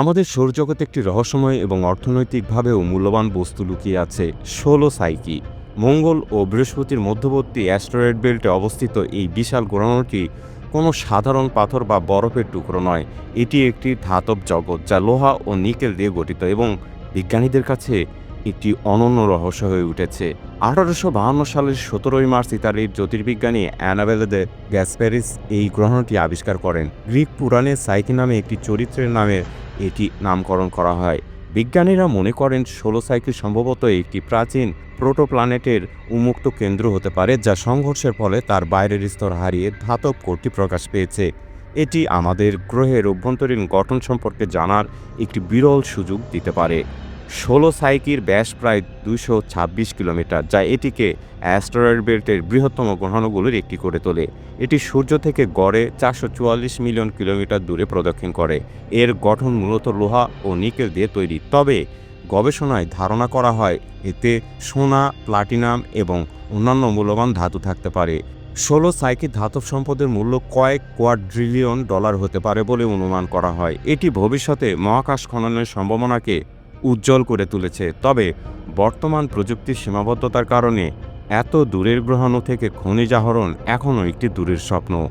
আমাদের সৌরজগতে একটি রহস্যময় এবং অর্থনৈতিকভাবেও মূল্যবান বস্তু লুকিয়ে আছে ষোলো সাইকি। মঙ্গল ও বৃহস্পতির মধ্যবর্তী অ্যাস্টেরয়েড বেল্টে অবস্থিত এই বিশাল গ্রহণটি কোনো সাধারণ পাথর বা বরফের টুকরো নয়। এটি একটি ধাতব জগৎ যা লোহা ও নিকেল দিয়ে গঠিত এবং বিজ্ঞানীদের কাছে একটি অনন্য রহস্য হয়ে উঠেছে। আঠারোশো বাহান্ন সালের সতেরোই মার্চ ইতালির জ্যোতির্বিজ্ঞানী অ্যানাবেলেদে গ্যাসপ্যারিস এই গ্রহণটি আবিষ্কার করেন। গ্রিক পুরাণে সাইকি নামে একটি চরিত্রের নামে এটি নামকরণ করা হয়। বিজ্ঞানীরা মনে করেন ষোলো সাইকেল সম্ভবত একটি প্রাচীন প্রোটোপ্ল্যানেটের উন্মুক্ত কেন্দ্র হতে পারে, যা সংঘর্ষের ফলে তার বাইরের স্তর হারিয়ে ধাতব কোটি প্রকাশ পেয়েছে। এটি আমাদের গ্রহের অভ্যন্তরীণ গঠন সম্পর্কে জানার একটি বিরল সুযোগ দিতে পারে। ষোলো সাইকির ব্যাস প্রায় দুইশো ছাব্বিশ কিলোমিটার, যা এটিকে অ্যাস্টেরয়েড বেল্টের বৃহত্তম গ্রহাণুগুলির একটি করে তোলে। এটি সূর্য থেকে গড়ে চারশো চুয়াল্লিশ মিলিয়ন কিলোমিটার দূরে প্রদক্ষিণ করে। এর গঠন মূলত লোহা ও নিকেল দিয়ে তৈরি। তবে গবেষণায় ধারণা করা হয়, এতে সোনা, প্লাটিনাম এবং অন্যান্য মূল্যবান ধাতু থাকতে পারে। ষোলো সাইকি ধাতব সম্পদের মূল্য কয়েক কোয়াড্রিলিয়ন ডলার হতে পারে বলে অনুমান করা হয়। এটি ভবিষ্যতে মহাকাশ খননের সম্ভাবনাকে উজ্জ্বল করে তুলেছে। তবে বর্তমান প্রযুক্তির সীমাবদ্ধতার কারণে এত দূরের গ্রহাণু থেকে খনিজ আহরণ এখনও একটি দূরের স্বপ্ন।